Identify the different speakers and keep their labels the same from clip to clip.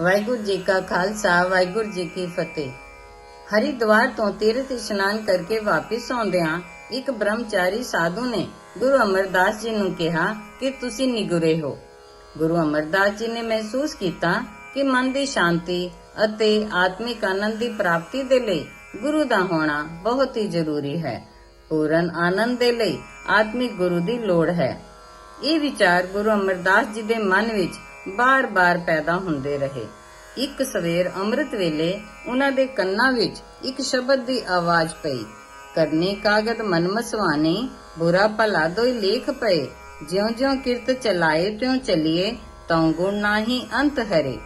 Speaker 1: ਵਾਹਿਗੁਰੂ ਜੀ ਕਾ ਖਾਲਸਾ, ਵਾਹਿਗੁਰੂ ਜੀ ਕੀ ਫਤਿਹ। ਹਰਿਦੁਆਰ ਤੋਂ ਤੀਰਥ ਇਸ਼ਨਾਨ ਕਰਕੇ ਵਾਪਿਸ ਆਉਂਦਿਆਂ ਇੱਕ ਬ੍ਰਹਮਚਾਰੀ ਸਾਧੂ ਨੇ ਗੁਰੂ ਅਮਰਦਾਸ ਜੀ ਨੂੰ ਕਿਹਾ ਕਿ ਤੁਸੀਂ ਨਿਗੁਰੇ ਹੋ। ਗੁਰੂ ਅਮਰਦਾਸ ਜੀ ਨੇ ਮਹਿਸੂਸ ਕੀਤਾ ਕਿ ਮਨ ਦੀ ਸ਼ਾਂਤੀ ਅਤੇ ਆਤਮਿਕ ਆਨੰਦ ਦੀ ਪ੍ਰਾਪਤੀ ਦੇ ਲਈ ਗੁਰੂ ਦਾ ਹੋਣਾ ਬਹੁਤ ਹੀ ਜ਼ਰੂਰੀ ਹੈ। ਪੂਰਨ ਆਨੰਦ ਦੇ ਲਈ ਆਤਮਿਕ ਗੁਰੂ ਦੀ ਲੋੜ ਹੈ। ਇਹ ਵਿਚਾਰ ਗੁਰੂ ਅਮਰਦਾਸ ਜੀ ਦੇ ਮਨ ਵਿੱਚ ਬਾਰ-ਬਾਰ ਪੈਦਾ ਹੁੰਦੇ ਰਹੇ। ਇੱਕ ਸਵੇਰ ਅੰਮ੍ਰਿਤ ਵੇਲੇ ਉਹਨਾਂ ਦੇ ਕੰਨਾਂ ਵਿੱਚ ਇੱਕ ਸ਼ਬਦ ਦੀ ਆਵਾਜ਼ ਪਈ। ਕਰਨੀ ਕਾਗਦ ਮਨ ਬੁਰਾ ਭਲਾ ਦੋਈ ਲੇਖ ਪਏ। ਜਿਉਂ-ਜਿਉਂ ਕਿਰਤ ਚਲਾਏ, ਤਿਉਂ ਚੱਲੀਏ, ਤਉ ਗੁਣ ਨਾਹੀ ਅੰਤ ਹਰੇ।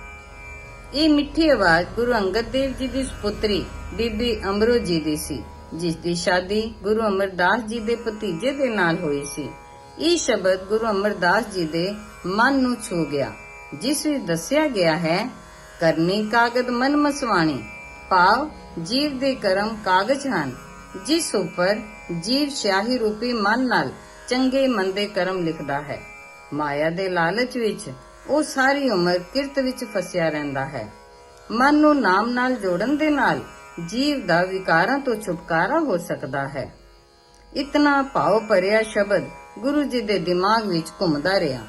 Speaker 1: ਇਹ ਮਿੱਠੀ ਆਵਾਜ਼ ਗੁਰੂ ਅੰਗਦ ਦੇਵ ਜੀ ਦੀ ਸੁਪੁੱਤਰੀ ਬੀਬੀ ਅਮਰੋ ਜੀ ਦੀ ਸੀ, ਜਿਸ ਦੀ ਸ਼ਾਦੀ ਗੁਰੂ ਅਮਰਦਾਸ ਜੀ ਦੇ ਭਤੀਜੇ ਦੇ ਨਾਲ ਹੋਈ ਸੀ। ਇਹ ਸ਼ਬਦ ਗੁਰੂ ਅਮਰਦਾਸ ਜੀ ਦੇ ਮਨ ਨੂੰ ਛੂ ਗਿਆ। ਜਿਸ ਵਿੱਚ ਦੱਸਿਆ ਗਿਆ ਹੈ ਕਰਨੀ ਕਾਗਦ ਮਨ ਮਸਵਾਣੀ, ਭਾਵ ਜੀਵ ਦੇ ਕਰਮ ਕਾਗਜ਼ ਹਨ, ਜਿਸ ਉੱਪਰ ਜੀਵ ਸਿਆਹੀ ਰੂਪੀ ਮਨ ਨਾਲ ਚੰਗੇ ਮੰਦੇ ਕਰਮ ਲਿਖਦਾ ਹੈ। ਮਾਇਆ ਦੇ ਲਾਲਚ ਵਿੱਚ ਉਹ ਸਾਰੀ ਉਮਰ ਕਿਰਤ ਵਿੱਚ ਫਸਿਆ ਰਹਿੰਦਾ ਹੈ। ਮਨ ਨੂੰ ਨਾਮ ਨਾਲ ਜੋੜਨ ਦੇ ਨਾਲ ਜੀਵ ਦਾ ਵਿਕਾਰਾਂ ਤੋਂ ਛੁਟਕਾਰਾ ਹੋ ਸਕਦਾ ਹੈ। ਇਤਨਾ ਭਾਵ ਭਰਿਆ ਸ਼ਬਦ ਗੁਰੂ ਜੀ ਦੇ ਦਿਮਾਗ ਵਿੱਚ ਘੁੰਮਦਾ ਰਿਹਾ।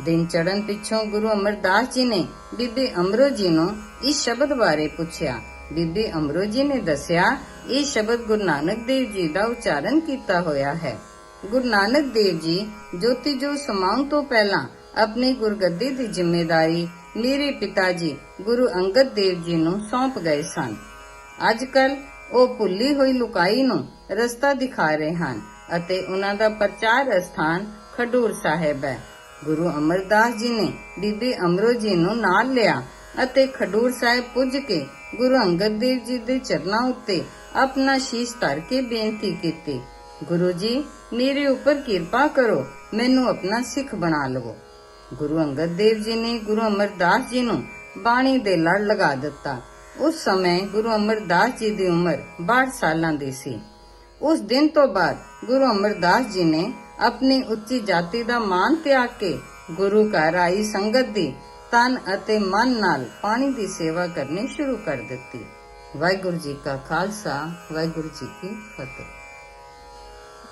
Speaker 1: ਦਿਨ ਚੜਨ ਪਿੱਛੋਂ ਗੁਰੂ ਅਮਰਦਾਸ ਜੀ ਨੇ ਬੀਬੀ ਅਮਰੋ ਜੀ ਨੂੰ ਇਸ ਸ਼ਬਦ ਬਾਰੇ ਪੁੱਛਿਆ। ਬੀਬੀ ਅਮਰੋ ਜੀ ਨੇ ਦੱਸਿਆ, ਇਹ ਸ਼ਬਦ ਗੁਰੂ ਨਾਨਕ ਦੇਵ ਜੀ ਦਾ ਉਚਾਰਨ ਕੀਤਾ ਹੋਇਆ ਹੈ। ਗੁਰੂ ਨਾਨਕ ਦੇਵ ਜੀ, ਜੋਤੀ ਜੋ ਸਮਾਉਣ ਤੋਂ ਪਹਿਲਾਂ ਆਪਣੀ ਗੁਰਗੱਦੀ ਦੀ ਜ਼ਿੰਮੇਵਾਰੀ ਮੇਰੇ ਪਿਤਾ ਜੀ, ਗੁਰੂ ਅੰਗਦ ਦੇਵ ਜੀ ਨੂੰ ਸੌਂਪ ਗਏ ਸਨ। ਅੱਜ ਕੱਲ ਉਹ ਭੁੱਲੀ ਹੋਈ ਲੁਕਾਈ ਨੂੰ ਰਸਤਾ ਦਿਖਾ ਰਹੇ ਹਨ ਅਤੇ ਉਹਨਾਂ ਦਾ ਪ੍ਰਚਾਰ ਸਥਾਨ ਖਡੂਰ ਸਾਹਿਬ ਹੈ। ਗੁਰੂ ਅਮਰਦਾਸ ਜੀ ਨੇ ਬੀਬੀ ਅਮਰੋ ਜੀ ਨੂੰ ਨਾਲ ਲਿਆ ਅਤੇ ਖਡੂਰ ਸਾਹਿਬ ਪੁੱਜ ਕੇ ਗੁਰੂ ਅੰਗਦ ਦੇਵ ਜੀ ਦੇ ਚਰਨਾਂ ਉੱਤੇ ਆਪਣਾ ਸ਼ੀਸ਼ ਧਰ ਕੇ ਬੇਨਤੀ ਕੀਤੀ। ਗੁਰੂ ਜੀ, ਮੇਰੇ ਉੱਪਰ ਕਿਰਪਾ ਕਰੋ, ਮੈਨੂੰ ਆਪਣਾ ਸਿੱਖ ਬਣਾ ਲਵੋ। ਗੁਰੂ ਅੰਗਦ ਦੇਵ ਜੀ ਨੇ ਗੁਰੂ ਅਮਰਦਾਸ ਜੀ ਨੂੰ ਬਾਣੀ ਦੇ ਲੜ ਲਗਾ ਦਿੱਤਾ। ਉਸ ਸਮੇਂ ਗੁਰੂ ਅਮਰਦਾਸ ਜੀ ਦੀ ਉਮਰ 62 ਸਾਲਾਂ ਦੀ ਸੀ। ਉਸ ਦਿਨ ਤੋਂ ਬਾਅਦ ਗੁਰੂ ਅਮਰਦਾਸ ਜੀ ਨੇ ਆਪਣੀ ਉੱਚੀ ਜਾਤੀ ਦਾ ਮਾਨ ਤਿਆਗ ਕੇ ਗੁਰੂ ਘਰ ਆਈ ਸੰਗਤ ਦੀ ਤਨ ਅਤੇ ਮਨ ਨਾਲ ਪਾਣੀ ਦੀ ਸੇਵਾ ਕਰਨੀ ਸ਼ੁਰੂ ਕਰ ਦਿੱਤੀ। ਵਾਹਿਗੁਰੂ ਜੀ ਕਾ ਖਾਲਸਾ, ਵਾਹਿਗੁਰੂ ਜੀ ਕੀ ਫਤਿਹ।